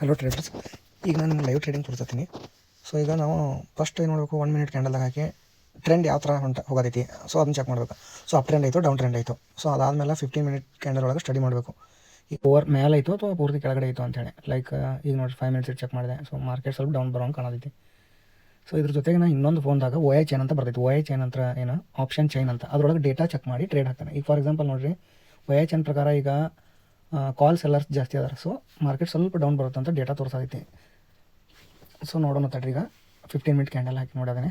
Hello traders ಈಗ ನಾನು ನಿಮ್ಗೆ ಲೈವ್ ಟ್ರೇಡಿಂಗ್ ತೋರಿಸ್ತೀನಿ ಸೊ ಈಗ ನಾವು ಫಸ್ಟ್ ಏನು ಮಾಡಬೇಕು? ಒನ್ ಮಿನಿಟ್ ಕ್ಯಾಂಡಲ್ದಾಗ ಹಾಕಿ ಟ್ರೆಂಡ್ ಯಾವ ಥರ ಹೊಂಟ ಹೋಗೋದೈತಿ? ಸೊ ಅದನ್ನ ಚೆಕ್ ಮಾಡಬೇಕು. ಸೊ ಅಪ್ ಟ್ರೆಂಡ್ ಆಯಿತು ಡೌನ್ ಟ್ರೆಂಡ್ ಆಯಿತು. ಸೊ ಅದಾದಮೇಲೆ ಫಿಫ್ಟೀನ್ ಮಿನಿಟ್ ಕ್ಯಾಂಡಲ್ ಒಳಗೆ ಸ್ಟಡಿ ಮಾಡಬೇಕು. ಈಗ ಓವರ್ ಮೇಲೆ ಆಯಿತು ಅಥವಾ ಪೂರ್ತಿ ಕೆಳಗಡೆ ಆಯಿತು ಅಂತೇಳಿ ಲೈಕ್ ಈಗ ನೋಡಿ ಫೈವ್ ಮಿನಿಟ್ಸ್ ಚೆಕ್ ಮಾಡಿದೆ. ಸೊ ಮಾರ್ಕೆಟ್ ಸ್ವಲ್ಪ ಡೌನ್ ಬರೋಂಗೆ ಕಾಣೋದೈತಿ ಸೊ ಇದ್ರ ಜೊತೆಗೆ ನಾನು ಇನ್ನೊಂದು ಫೋನ್ದಾಗ ಓ ಐ ಚೈನ್ ಅಂತ ಬರ್ತೈತಿ. ಓ ಐ ಚೈನ್ ಅಂತ ಏನು? ಆಪ್ಷನ್ ಚೈನ್ ಅಂತ. ಅದರೊಳಗೆ ಡೇಟಾ ಚೆಕ್ ಮಾಡಿ ಟ್ರೇಡ್ ಹಾಕ್ತಾನೆ. ಈಗ ಫಾರ್ ಎಕ್ಸಾಂಪಲ್ ನೋಡಿರಿ ಐ ಚೈನ್ ಪ್ರಕಾರ ಈಗ ಕಾಲ್ ಸೆಲ್ಲರ್ಸ್ ಜಾಸ್ತಿ ಅದಾರೆ. ಸೊ ಮಾರ್ಕೆಟ್ ಸ್ವಲ್ಪ ಡೌನ್ ಬರುತ್ತೆ ಅಂತ ಡೇಟಾ ತೋರಿಸೈತಿ ಸೊ ನೋಡೋಣ ತಡ್ರಿ ಈಗ. ಫಿಫ್ಟೀನ್ ಮಿನಿಟ್ ಕ್ಯಾಂಡಲ್ ಹಾಕಿ ನೋಡೋದೇ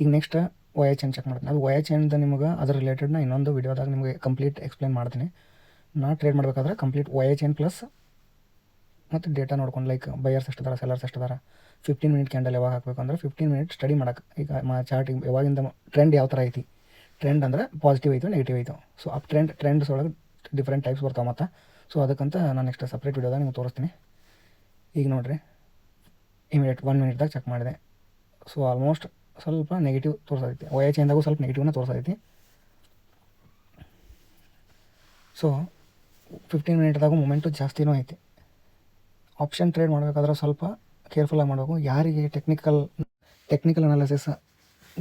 ಈಗ ನೆಕ್ಸ್ಟ್ ವಯ ಚೇನ್ ಚೆಕ್ ಮಾಡ್ತೀನಿ. ಅದು ವಯ ಚೈನ್ದು ನಿಮಗೆ ಅದ್ರ ರಿಲೇಟೆಡ್ನ ಇನ್ನೊಂದು ವಿಡಿಯೋದಾಗ ನಿಮಗೆ ಕಂಪ್ಲೀಟ್ ಎಕ್ಸ್ಪ್ಲೇನ್ ಮಾಡ್ತೀನಿ. ನಾ ಟ್ರೇಡ್ ಮಾಡಬೇಕಾದ್ರೆ ಕಂಪ್ಲೀಟ್ ವಯ ಚೇನ್ ಪ್ಲಸ್ ಮತ್ತು ಡೇಟಾ ನೋಡ್ಕೊಂಡು ಲೈಕ್ ಬೈಯರ್ಸ್ ಎಷ್ಟು ಅದಾರ ಸೆಲ್ಲರ್ಸ್ ಎಷ್ಟು ಅದಾರ ಫಿಫ್ಟೀನ್ ಮಿನಿಟ್ ಕ್ಯಾಂಡಲ್ ಯಾವಾಗ ಹಾಕಬೇಕು ಅಂದ್ರೆ ಫಿಫ್ಟೀನ್ ಮಿನಿಟ್ ಸ್ಟಡಿ ಮಾಡೋಕೆ. ಈಗ ಮಾ ಚಾರ್ಟ್ ಯಾವಾಗಿಂದ ಟ್ರೆಂಡ್ ಯಾವ ಥರ ಐತಿ. ಟ್ರೆಂಡ್ ಅಂದ್ರೆ ಪಾಸಿಟಿವ್ ಐತು ನೆಗೆಟಿವ್ ಐತು. ಸೊ ಅಪ್ ಟ್ರೆಂಡ್ ಟ್ರೆಂಡ್ಸ್ ಒಳಗೆ ಡಿಫ್ರೆಂಟ್ ಟೈಪ್ಸ್ ಬರ್ತಾವೆ ಮತ್ತು. ಸೊ ಅದಕ್ಕಂತ ನಾನು ನೆಕ್ಸ್ಟ್ ಸಪ್ರೇಟ್ ವೀಡಿಯೋದಾಗ ನಿಮ್ಗೆ ತೋರಿಸ್ತೀನಿ. ಈಗ ನೋಡಿರಿ ಇಮಿಡಿಯೇಟ್ ಒನ್ ಮಿನಿಟ್ದಾಗ ಚೆಕ್ ಮಾಡಿದೆ. ಸೊ ಆಲ್ಮೋಸ್ಟ್ ಸ್ವಲ್ಪ ನೆಗೆಟಿವ್ ತೋರಿಸೈತಿ ಎಚ್ ಇಂದಾಗೂ ಸ್ವಲ್ಪ ನೆಗೆಟಿವ್ನ ತೋರಿಸೈತಿ ಸೊ ಫಿಫ್ಟೀನ್ ಮಿನಿಟ್ದಾಗೂ ಮೂಮೆಂಟು ಜಾಸ್ತಿನೂ ಐತಿ. ಆಪ್ಷನ್ ಟ್ರೇಡ್ ಮಾಡಬೇಕಾದ್ರೆ ಸ್ವಲ್ಪ ಕೇರ್ಫುಲ್ಲಾಗಿ ಮಾಡಬೇಕು. ಯಾರಿಗೆ ಟೆಕ್ನಿಕಲ್ ಟೆಕ್ನಿಕಲ್ ಅನಾಲಿಸಿಸ್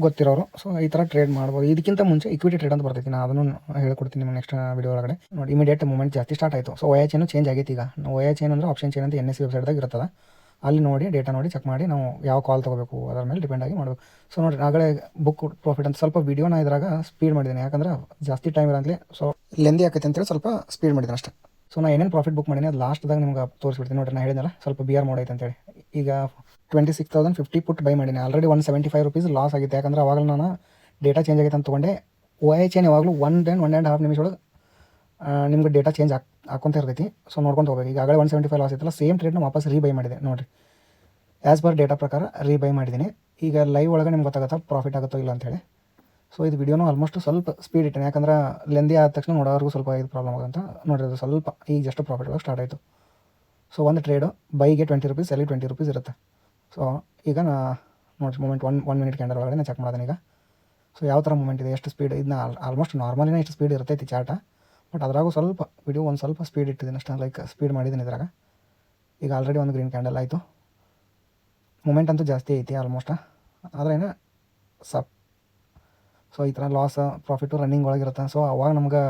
ಗೊತ್ತಿರೋರು. ಸೊ ಈ ಥರ ಟ್ರೇಡ್ ಮಾಡ್ಬೋದು. ಇದಕ್ಕಿಂತ ಮುಂಚೆ ಇಕ್ವಿಟಿ ಟ್ರೇಡ್ ಅಂತ ಬರ್ತೈತಿ. ನಾನು ಅದನ್ನು ಹೇಳ್ಕೊಡ್ತೀನಿ ನಿಮ್ಮ ನೆಕ್ಸ್ಟ್ ವಿಡಿಯೋ ಒಳಗಡೆ. ನೋಡಿ ಇಮಿಡಿಯೇಟ್ ಮೂಮೆಂಟ್ ಜಾಸ್ತಿ ಸ್ಟಾರ್ಟ್ ಆಯಿತು. ಸೊ ಒಯ ಚೇನು ಚೇಂಜ್ ಆಗೈತಿ ಈಗ. ಒಯ ಚೇನ್ ಅಂದರೆ ಆಪ್ಷನ್ ಚೇನ್ ಅಂತ ಎನ್ ಎಸ್ ಸಿ ವೆಬ್ಸೈಟ್ದಾಗ ಇರ್ತದೆ ಅಲ್ಲಿ ನೋಡಿ ಡೇಟಾ ನೋಡಿ ಚೆಕ್ ಮಾಡಿ ನಾವು ಯಾವ ಕಾಲ್ ತೊಗೋಬೇಕು, ಅದರ ಮೇಲೆ ಡಿಪೆಂಡ್ ಆಗಿ ಮಾಡಬೇಕು. ಸೊ ನೋಡಿ ಆಗಲೇ ಬುಕ್ ಪ್ರಾಫಿಟ್ ಅಂತ ಸ್ವಲ್ಪ ವೀಡಿಯೋನ ಇದ್ರಾಗ ಸ್ಪೀಡ್ ಮಾಡಿದ್ದೀನಿ. ಯಾಕಂದ್ರೆ ಜಾಸ್ತಿ ಟೈಮ್ ಇರೋಂತಲೇ ಸೊ ಲೆಂದಿ ಆಕೈತೆ ಅಂತೇಳಿ ಸ್ವಲ್ಪ ಸ್ಪೀಡ್ ಮಾಡಿದ್ದೀನಿ ಅಷ್ಟೇ. ಸೊ ನಾನು ಏನೇನು ಪ್ರಾಫಿಟ್ ಬುಕ್ ಮಾಡೀನಿ, ಅದು ಲಾಸ್ಟ್ದಾಗ ನಿಮ್ಗೆ ತೋರಿಸ್ಬಿಡ್ತೀನಿ. ನೋಡಿ ನಾನು ಹೇಳಿದ್ನಲ್ಲ, ಸ್ವಲ್ಪ ಬಿ ಆರ್ ಮೋಡ್ ಐತೆ ಅಂತೇಳಿ. ಈಗ twenty six thousand fifty put buy ಮಾಡೀನಿ. Already one seventy five rupees loss ಆಗಿದೆ ಯಾಕಂದ್ರೆ ಅವಾಗ ನಾನು ಡೇಟಾ ಚೇಂಜ್ ಆಗೈತೆ ಅಂತ ತೊಗೊಂಡೆ ಓ ಎಚ್ ಚೇನ್ ಯಾವಾಗಲೂ one and one and half ನಿಮಿಷ ಒಳಗೆ ನಿಮ್ಗೆ ಡೇಟಾ ಚೇಂಜ್ ಹಾಕ್, ಹಾಕೊಂತ ಇರ್ತೈತಿ. ಸೊ ನೋಡ್ಕೊಂಡು ಹೋಗ್ಬೇಕು. ಈಗಾಗಲೇ ಒನ್ ಸೆವೆಂಟಿ ಫೈವ್ ಲಾಸ್ ಐತಲ್ಲ ಸೇಮ್ ಟ್ರೇಡ್ನ ವಾಪಸ್ ರೀಬೈ ಮಾಡಿದೆ. ನೋಡಿರಿ. ಆ್ಯಸ್ ಪರ್ ಡೇಟಾ ಪ್ರಕಾರ ರೀಬೈ ಮಾಡಿದ್ದೀನಿ ಈಗ ಲೈವ್ ಒಳಗೆ ನಿಮ್ಗೆ ಗೊತ್ತಾಗುತ್ತೆ ಪ್ರಾಫಿಟ್ ಆಗುತ್ತೋ ಇಲ್ಲ ಅಂತೇಳಿ ಸೊ ಇದು ವಿಡಿಯೋನು ಆಲ್ಮೋಸ್ಟ್ ಸ್ವಲ್ಪ ಸ್ಪೀಡ್ ಇಟ್ಟೆ. ಯಾಕಂದ್ರೆ ಲೆಂದಿ ಆದ ತಕ್ಷಣ ನೋಡೋರ್ಗೂ ಸ್ವಲ್ಪ ಇದು ಪ್ರಾಬ್ಲಮ್ ಆಗುತ್ತೆ ನೋಡಿರೋದು ಸ್ವಲ್ಪ, ಈಗ ಜಸ್ಟ್ ಪ್ರಾಫಿಟ್ ಒಳಗೆ ಸ್ಟಾರ್ಟ್ ಆಯಿತು. ಸೊ ಒಂದು ಟ್ರೇಡು ಬೈಗೆ ಟ್ವೆಂಟಿ ರುಪೀಸ್ ಎಲ್ಲಿ ಟ್ವೆಂಟಿ ರುಪೀಸ್ ಇರುತ್ತೆ. ಸೊ ಈಗ ನಾ ನೋಡಿ moment one one minute candle ಒಳಗಡೆ ನಾನು ಚೆಕ್ ಮಾಡೋದನ್ನ ಈಗ. ಸೊ ಯಾವ ಥರ ಮೂಮೆಂಟ್ ಇದೆ, ಎಷ್ಟು ಸ್ಪೀಡ್ ಇದನ್ನ ಆಲ್ಮೋಸ್ಟ್ ನಾರ್ಮಲಿನೇ ಎಷ್ಟು ಸ್ಪೀಡ್ ಇರ್ತೈತಿ ಚಾಟ ಬಟ್ ಅದ್ರಾಗೂ ಸ್ವಲ್ಪ ವಿಡಿಯೋ ಒಂದು ಸ್ವಲ್ಪ ಸ್ಪೀಡ್ ಇಟ್ಟಿದ್ದೀನಿ ಅಷ್ಟೇ ಲೈಕ್ ಸ್ಪೀಡ್ ಮಾಡಿದ್ದೀನಿ ಇದ್ರಾಗ. ಈಗ ಆಲ್ರೆಡಿ ಒಂದು ಗ್ರೀನ್ ಕ್ಯಾಂಡಲ್ ಆಯಿತು. ಮೂಮೆಂಟ್ ಅಂತೂ ಜಾಸ್ತಿ ಐತಿ ಆಲ್ಮೋಸ್ಟ್ ಆದರೆ ಏನು, ಸಪ್ ಸೊ ಈ ಥರ ಲಾಸ್ ಪ್ರಾಫಿಟು ರನ್ನಿಂಗ್ ಒಳಗಿರುತ್ತೆ ಸೊ ಅವಾಗ ನಮ್ಗೆ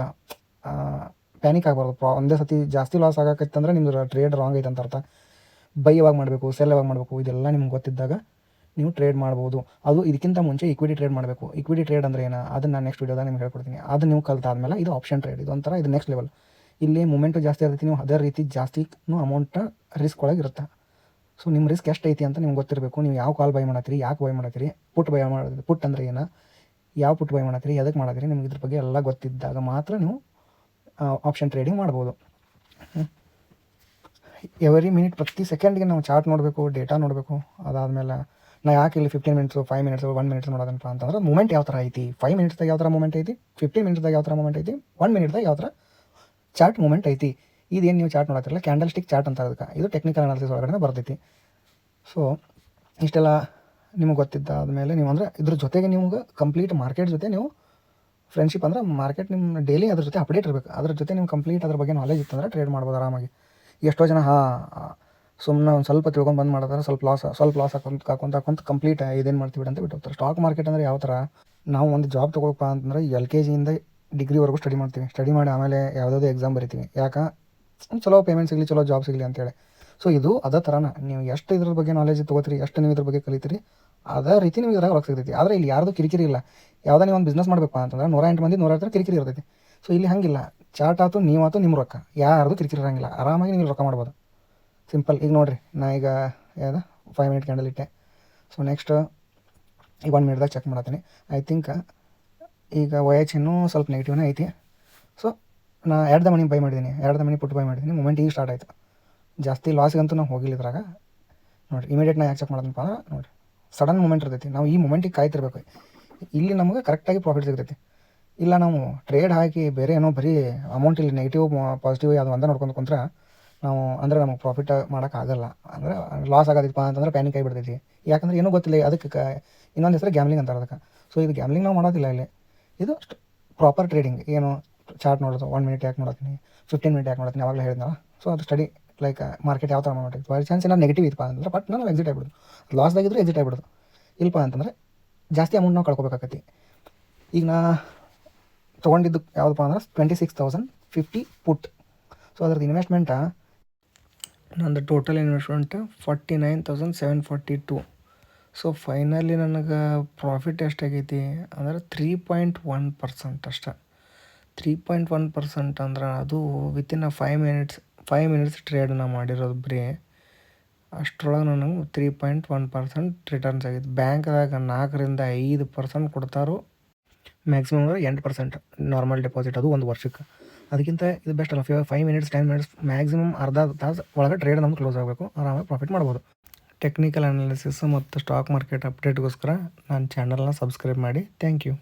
ಪ್ಯಾನಿಕ್ ಆಗಬಾರ್ದು. ಪ್ರಾ ಒಂದೇ ಸತಿ ಜಾಸ್ತಿ ಲಾಸ್ ಆಗಕತ್ತಂದ್ರೆ ನಿಮ್ದು ಟ್ರೇಡ್ ರಾಂಗ್ ಐತೆ ಅಂತ ಅರ್ಥ. ಬೈ ಮಾಡಬೇಕು ಸೆಲ್ ಯಾವಾಗ ಮಾಡಬೇಕು, ಇದೆಲ್ಲ ನಿಮ್ಗೆ ಗೊತ್ತಿದ್ದಾಗ ನೀವು ಟ್ರೇಡ್ ಮಾಡ್ಬೋದು. ಅದು ಇದಕ್ಕಿಂತ ಮುಂಚೆ ಇಕ್ವಿಟಿ ಟ್ರೇಡ್ ಮಾಡಬೇಕು. ಇಕ್ವಿಟಿ ಟ್ರೇಡ್ ಅಂದರೆ ಏನು? ಅದನ್ನು ನಾನು ನೆಕ್ಸ್ಟ್ ವೀಡಿಯೋದಾಗ ನಿಮ್ಗೆ ಹೇಳ್ಕೊಡ್ತೀನಿ. ಅದು ನೀವು ಕಲ್ತಾದ್ಮೇಲೆ ಇದು ಆಪ್ಷನ್ ಟ್ರೇಡ್ ಇದು ಒಂಥರ ಇದು ನೆಕ್ಸ್ಟ್ ಲೆವೆಲ್ ಇಲ್ಲಿ ಮೂಮೆಂಟು ಜಾಸ್ತಿ ಇರ್ತೈತಿ, ನೀವು ಅದೇ ರೀತಿ ಜಾಸ್ತಿ ಅಮೌಂಟ್ ರಿಸ್ಕ್ ಒಳಗೆ ಇರುತ್ತೆ. ಸೊ ನಿಮ್ಮ ರಿಸ್ಕ್ ಎಷ್ಟು ಐತಿ ಅಂತ ನಿಮ್ಗೆ ಗೊತ್ತಿರಬೇಕು. ನೀವು ಯಾವ ಕಾಲ್ ಬೈ ಮಾಡತ್ತೀರಿ, ಯಾಕೆ ಬೈ ಮಾಡತ್ತೀರಿ ಪುಟ್ ಬೈ ಮಾಡೋದು ಪುಟ್ ಅಂದರೆ ಏನು? ಯಾವ ಪುಟ್ ಬೈ ಮಾಡತ್ತೀರಿ ಎದಕ್ಕೆ ಮಾಡತ್ತೀರಿ, ನಿಮ್ಗೆ ಇದ್ರ ಬಗ್ಗೆ ಎಲ್ಲ ಗೊತ್ತಿದ್ದಾಗ ಮಾತ್ರ ನೀವು ಆಪ್ಷನ್ ಟ್ರೇಡಿಂಗ್ ಮಾಡ್ಬೋದು. ಎವರಿ ಮಿನಿಟ್ ಪ್ರತಿ ಸೆಕೆಂಡ್ಗೆ ನಾವು ಚಾರ್ಟ್ ನೋಡಬೇಕು ಡೇಟಾ ನೋಡಬೇಕು. ಅದಾದಮೇಲೆ ನಾ ಯಾಕೆ ಇಲ್ಲಿ fifteen minutes five minutes one minutes ನೋಡೋದನಪ್ಪ ಅಂತಂದ್ರೆ ಮೂಮೆಂಟ್ ಯಾವ ಥರ ಐತಿ? ಫೈವ್ ಮಿನಿಟ್ಸ್ದಾಗ ಯಾವ ಥರ ಮೂಮೆಂಟ್ ಐತಿ? ಫಿಫ್ಟೀನ್ ಮಿನಿಟ್ಸ್ದಾಗ ಯಾವ ಥರ ಮೂಮೆಂಟ್ ಐತಿ? ಒನ್ ಮಿನಿಟ್ದಾಗ ಯಾವ ಥರ ಚಾರ್ಟ್ ಮೂಮೆಂಟ್ ಐತಿ? ಇದೇನು ನೀವು ಚಾರ್ಟ್ ನೋಡತ್ತಿರಲ್ಲ ಕ್ಯಾಂಡಲ್ ಸ್ಟಿಕ್ ಚಾರ್ಟ್ ಅಂತ ಅದಕ್ಕೆ. ಇದು ಟೆಕ್ನಿಕಲ್ ಅನಾಲಿಸಿಸ್ ಒಳಗಡೆ ಬರ್ತೈತಿ. ಸೊ ಇಷ್ಟೆಲ್ಲ ನಿಮ್ಗೆ ಗೊತ್ತಿದ್ದಾದ್ಮೇಲೆ ನೀವು ಅಂದರೆ ಇದ್ರ ಜೊತೆಗೆ ನಿಮ್ಗೆ ಕಂಪ್ಲೀಟ್ ಮಾರ್ಕೆಟ್ ಜೊತೆ ನೀವು ಫ್ರೆಂಡ್ಶಿಪ್ ಅಂದ್ರೆ ಮಾರ್ಕೆಟ್ ನಿಮ್ಮ ಡೈಲಿ ಅದ್ರ ಜೊತೆ ಅಪ್ಡೇಟ್ ಇರಬೇಕು. ಅದ್ರ ಜೊತೆ ನೀವು ಕಂಪ್ಲೀಟ್ ಅದ್ರ ಬಗ್ಗೆ ನಾಲೆಜ್ ಇತ್ತಂದ್ರೆ ಟ್ರೇಡ್ ಮಾಡ್ಬೋದು ಆರಾಮಾಗಿ. ಎಷ್ಟೋ ಜನ, ಹಾಂ ಸುಮ್ಮನೆ ಒಂದು ಸ್ವಲ್ಪ ತಿಳ್ಕೊಂಡು ಬಂದ್ ಮಾಡಿದ್ರೆ ಸ್ವಲ್ಪ ಲಾಸ್ ಸ್ವಲ್ಪ ಲಾಸ್ ಹಾಕೊಂತ ಹಾಕೊಂತ ಹಾಕೊಂತ ಕಂಪ್ಲೀಟ್ ಇದೇನು ಮಾಡ್ತೀವಿ ಅಂತ ಬಿಟ್ಟು ಹೋಗ್ತಾರೆ ಸ್ಟಾಕ್ ಮಾರ್ಕೆಟ್ ಅಂದರೆ ಯಾವ ಥರ ನಾವು ಒಂದು ಜಾಬ್ ತೊಗೋಪ್ಪ ಅಂತಂದ್ರೆ ಎಲ್ ಕೆ ಜಿಯಿಂದ ಡಿಗ್ರಿವರೆಗೂ ಸ್ಟಡಿ ಮಾಡ್ತೀವಿ. ಸ್ಟಡಿ ಮಾಡಿ ಆಮೇಲೆ ಯಾವುದಾದ್ರು ಎಕ್ಸಾಮ್ ಬರಿತೀವಿ. ಯಾಕೆ? ಚಲೋ ಪೇಮೆಂಟ್ ಸಿಗಲಿ, ಚಲೋ ಜಾಬ್ ಸಿಗಲಿ ಅಂತೇಳಿ. ಸೊ ಇದು ಅದೇ ಥರನ ನೀವು ಎಷ್ಟು ಇದ್ರ ಬಗ್ಗೆ ನಾಲೆಜ್ ತೊಗೋತೀರಿ, ಎಷ್ಟು ನೀವು ಇದ್ರ ಬಗ್ಗೆ ಕಲಿತೀರಿ, ಅದೇ ರೀತಿ ನೀವು ಇದ್ರಾಗ ಹೊರಗೆ ಸಿಗ್ತೈತಿ. ಆದರೆ ಇಲ್ಲಿ ಯಾರ್ದು ಕಿರಿಕಿರಿ ಇಲ್ಲ. ಯಾವುದೇ ನೀವು ಒಂದು ಬಿಸ್ನೆಸ್ ಮಾಡಬೇಕು ಅಂತಂದ್ರೆ ನೂರ ಎಂಟು ಮಂದಿ ನೂರ ಹತ್ರ ಕಿರಿಕಿರಿ ಇರ್ತೈತಿ. ಸೊ ಇಲ್ಲಿ ಹಂಗಿಲ್ಲ. ಚಾರ್ಟ್ ಆಯ್ತು ನೀವಾತು ನಿಮ್ಮ ರೊಕ್ಕ. ಯಾರ್ದು ಕಿರಿಕಿರಿ ಇರಂಗಿಲ್ಲ ಆರಾಮಾಗಿ ನೀವು ರೊಕ್ಕ ಮಾಡ್ಬೋದು. ಸಿಂಪಲ್ ಈಗ ನೋಡಿರಿ, ನಾ ಈಗ ಯಾವ್ದು? ಫೈವ್ ಮಿನಿಟ್ ಕ್ಯಾಂಡಲ್ ಇಟ್ಟೆ. ಸೊ ನೆಕ್ಸ್ಟ್ ಈಗ ಒನ್ ಮಿನಿಟ್ದಾಗ ಚೆಕ್ ಮಾಡತ್ತೀನಿ. ಐ ಥಿಂಕ್ ಈಗ ವಯಚ್ ಇನ್ನೂ ಸ್ವಲ್ಪ ನೆಗೆಟಿವ್ನೇ ಐತಿ. ಸೊ ನಾ ಎರಡು ಮನಿ ಬೈ ಮಾಡಿದ್ದೀನಿ ಎರಡು ಮನಿ ಪುಟ್ಟು ಬೈ ಮಾಡಿದ್ದೀನಿ ಮೂಮೆಂಟ್ ಈಗ ಸ್ಟಾರ್ಟ್ ಆಯಿತು. ಜಾಸ್ತಿ ಲಾಸ್ಗಂತೂ ನಾವು ಹೋಗಿಲ್ಲ ಇದ್ರಾಗ. ನೋಡಿರಿ ಇಮಿಡಿಯೇಟ್ ನಾ ಯಾಕೆ ಚೆಕ್ ಮಾಡೋದಪ್ಪ ಅಂದ್ರೆ ನೋಡಿರಿ ಸಡನ್ ಮೂಮೆಂಟ್ ಇರ್ತೈತಿ. ನಾವು ಈ ಮೂಮೆಂಟಿಗೆ ಕಾಯ್ತಿರ್ಬೇಕು. ಇಲ್ಲಿ ನಮಗೆ ಕರೆಕ್ಟಾಗಿ ಪ್ರಾಫಿಟ್ ಸಿಗ್ತೈತಿ. ಇಲ್ಲ, ನಾವು ಟ್ರೇಡ್ ಹಾಕಿ ಬೇರೆ ಏನೋ ಬರೀ ಅಮೌಂಟ್ ಇಲ್ಲಿ ನೆಗೆಟಿವ್ ಪಾಸಿಟಿವ್ ಅದು ಒಂದೇ ನೋಡ್ಕೊಂಡು ಕುಂತ್ರೆ ನಾವು ಅಂದರೆ ನಮಗೆ ಪ್ರಾಫಿಟ್ ಮಾಡೋಕ್ಕಾಗಲ್ಲ ಅಂದರೆ ಲಾಸ್ ಆಗೋದಿಪ್ಪ ಅಂತಂದ್ರೆ ಪ್ಯಾನಿಕ್ ಆಗಿಬಿಡ್ತೈತಿ. ಯಾಕಂದ್ರೆ ಏನೂ ಗೊತ್ತಿಲ್ಲ, ಅದಕ್ಕೆ ಕ ಇನ್ನೊಂದು ಹೆಸರು ಗ್ಯಾಮ್ಲಿಂಗ್ ಅಂತಾರೆ ಅದಕ್ಕೆ. ಸೊ ಇದು ಗ್ಯಾಮ್ಲಿಂಗ್ ನಾವು ಮಾಡೋದಿಲ್ಲ ಇಲ್ಲಿ. ಇದು ಪ್ರಾಪರ್ ಟ್ರೇಡಿಂಗ್ ಏನು ಚಾರ್ಟ್ ನೋಡೋದು ಒನ್ ಮಿನಿಟ್ ಯಾಕೆ ನೋಡ್ತೀನಿ ಫಿಫ್ಟೀನ್ ಮಿನಿಟ್ ಯಾಕೆ ನೋಡ್ತೀನಿ ಅವಾಗಲೇ ಹೇಳಿದ್ನಲ್ಲ. ಸೊ ಅದು ಸ್ಟಡಿ ಲೈಕ್ ಮಾರ್ಕೆಟ್ ಯಾವ ಥರ ಮಾಡಿ ಬೈ ಚಾನ್ಸ್ ಏನಾದ್ರು ನೆಗೆಟಿವ್ ಇತ್ತು ಅಂತಂದ್ರೆ ಬಟ್ ನಾನು ಎಕ್ಸಿಟ್ ಆಗಿಬಿಡೋದು. ಲಾಸ್ದಾಗಿದ್ರೆ ಎಕ್ಸಿಟ್ ಆಗಿಬಿಡೋದು. ಇಲ್ಲಪ್ಪ ಅಂತಂದ್ರೆ ಜಾಸ್ತಿ ಅಮೌಂಟ್ ನಾವು ಕಳ್ಕೊಬೇಕಾಗತ್ತೆ ಈಗ ನಾ ತೊಗೊಂಡಿದ್ದು ಯಾವುದಪ್ಪ ಅಂದ್ರೆ twenty six thousand fifty put so ಅದ್ರದ್ದು ಇನ್ವೆಸ್ಟ್ಮೆಂಟ ನಂದು total investment forty nine thousand seven forty two so finally ನನಗೆ ಪ್ರಾಫಿಟ್ ಎಷ್ಟಾಗೈತಿ ಅಂದ್ರೆ ತ್ರೀ ಪಾಯಿಂಟ್ ಒನ್ ಪರ್ಸೆಂಟ್ ಅಷ್ಟೆ. ತ್ರೀ ಪಾಯಿಂಟ್ ಒನ್ ಪರ್ಸೆಂಟ್ ಅಂದ್ರೆ ಅದು within a five minutes five minutes trade ನಾ ಮಾಡಿರೋದು ಬರೀ. ಅಷ್ಟರೊಳಗೆ ನನಗೆ three point one percent returns ಆಗಿತ್ತು. ಬ್ಯಾಂಕ್ದಾಗ ನಾಲ್ಕರಿಂದ ಐದು ಪರ್ಸೆಂಟ್ ಕೊಡ್ತಾರೋ ಮ್ಯಾಕ್ಸಿಮಮ್ ಅಂದರೆ ಎಂಟು ಪರ್ಸೆಂಟ್ ನಾರ್ಮಲ್ ಡೆಪಾಸಿಟ್ ಅದು ಒಂದು ವರ್ಷಕ್ಕೆ. ಅದಕ್ಕಿಂತ ಇದು ಬೆಸ್ಟ್ ಅಲ್ಲ. Five minutes ten minutes maximum ಅರ್ಧ ತಾಸು ಒಳಗೆ ಟ್ರೇಡ್ ನಮ್ಗೆ ಕ್ಲೋಸ್ ಆಗಬೇಕು. ಆರಾಮಾಗಿ ಪ್ರಾಫಿಟ್ ಮಾಡ್ಬೋದು. ಟೆಕ್ನಿಕಲ್ ಅನಾಲಿಸಿಸ್ ಮತ್ತು ಸ್ಟಾಕ್ ಮಾರ್ಕೆಟ್ ಅಪ್ಡೇಟ್ಗೋಸ್ಕರ ನನ್ನ ಚಾನಲ್ನ ಸಬ್ಸ್ಕ್ರೈಬ್ ಮಾಡಿ. Thank you